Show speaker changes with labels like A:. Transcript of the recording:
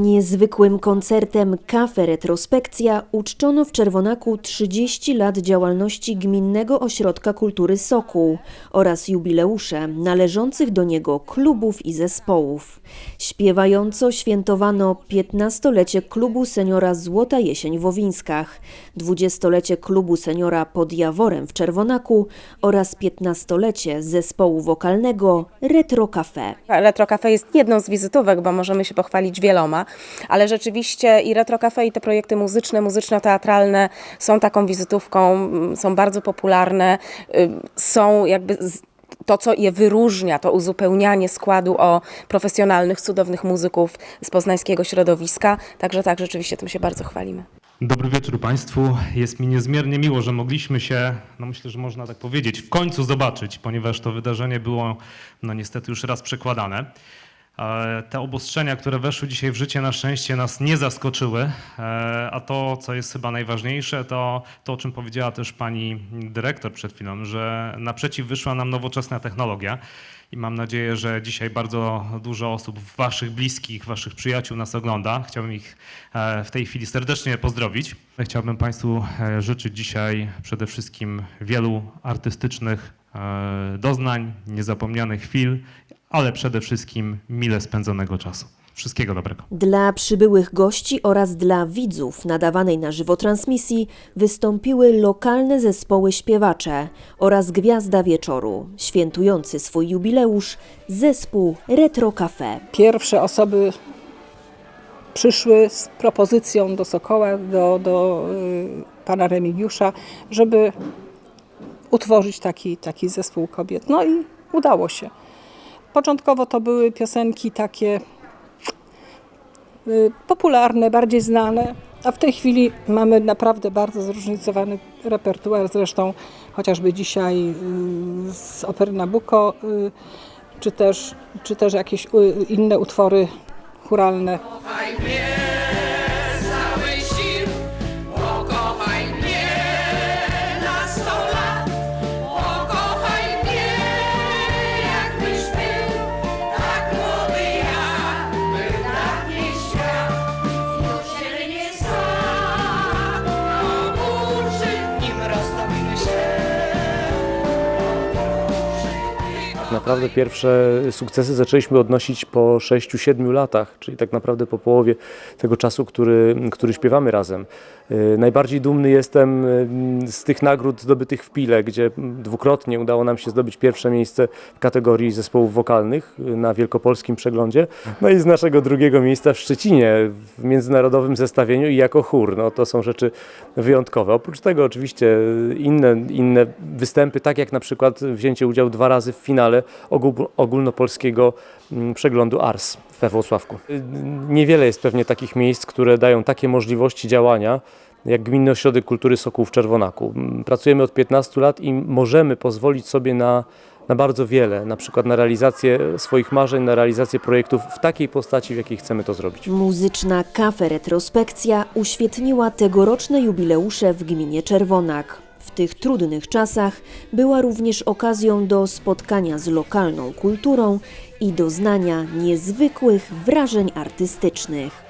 A: Niezwykłym koncertem Kafe Retrospekcja uczczono w Czerwonaku 30 lat działalności Gminnego Ośrodka Kultury Sokół oraz jubileusze należących do niego klubów i zespołów. Śpiewająco świętowano 15-lecie klubu seniora Złota Jesień w Owińskach, 20-lecie klubu seniora pod Jaworem w Czerwonaku oraz 15-lecie zespołu wokalnego Retro Cafe.
B: Retro Cafe jest jedną z wizytówek, bo możemy się pochwalić wieloma, ale rzeczywiście i Retro Cafe i te projekty muzyczne, muzyczno-teatralne są taką wizytówką, mm, są bardzo popularne, y, są jakby to, co je wyróżnia, to uzupełnianie składu o profesjonalnych, cudownych muzyków z poznańskiego środowiska. Także tak, rzeczywiście tym się bardzo chwalimy.
C: Dobry wieczór Państwu. Jest mi niezmiernie miło, że mogliśmy się, no myślę, że można tak powiedzieć, w końcu zobaczyć, ponieważ to wydarzenie było, no niestety już raz przekładane. Te obostrzenia, które weszły dzisiaj w życie, na szczęście nas nie zaskoczyły, e, a to, co jest chyba najważniejsze, to to, o czym powiedziała też pani dyrektor przed chwilą, że naprzeciw wyszła nam nowoczesna technologia. I mam nadzieję, że dzisiaj bardzo dużo osób, waszych bliskich, waszych przyjaciół nas ogląda. Chciałbym ich e, w tej chwili serdecznie pozdrowić. Chciałbym Państwu e, życzyć dzisiaj przede wszystkim wielu artystycznych doznań, niezapomnianych chwil, ale przede wszystkim mile spędzonego czasu. Wszystkiego dobrego.
A: Dla przybyłych gości oraz dla widzów nadawanej na żywo transmisji wystąpiły lokalne zespoły śpiewacze oraz gwiazda wieczoru, świętujący swój jubileusz, zespół Retro Cafe.
D: pierwsze osoby przyszły z propozycją do Sokoła, do, do y, pana Remigiusza, żeby utworzyć taki, taki zespół kobiet. No i udało się. Początkowo to były piosenki takie y, popularne, bardziej znane, a w tej chwili mamy naprawdę bardzo zróżnicowany repertuar. Zresztą chociażby dzisiaj y, z opery Nabucco, y, czy też, czy też jakieś inne utwory churalne.
E: Tak
F: naprawdę pierwsze sukcesy zaczęliśmy odnosić po 6-7 latach, czyli tak naprawdę po połowie tego czasu, który, który śpiewamy razem. Yy, Najbardziej dumny jestem yy, z tych nagród zdobytych w Pile, gdzie dwukrotnie udało nam się zdobyć pierwsze miejsce w kategorii zespołów wokalnych yy, na wielkopolskim przeglądzie, no i z naszego drugiego miejsca w Szczecinie w międzynarodowym zestawieniu i jako chór. No, to są rzeczy wyjątkowe. Oprócz tego oczywiście inne, inne występy, tak jak na przykład wzięcie udziału dwa razy w finale ogól, ogólnopolskiego mm, przeglądu ARS we Włocławku. Y, Niewiele jest pewnie takich miejsc, które dają takie możliwości działania, jak Gminny Ośrodek Kultury Sokół w Czerwonaku. Pracujemy od 15 lat i możemy pozwolić sobie na, na bardzo wiele, na przykład na realizację swoich marzeń, na realizację projektów w takiej postaci, w jakiej chcemy to zrobić.
A: Muzyczna Kafe Retrospekcja uświetniła tegoroczne jubileusze w gminie Czerwonak. W tych trudnych czasach była również okazją do spotkania z lokalną kulturą i doznania niezwykłych wrażeń artystycznych.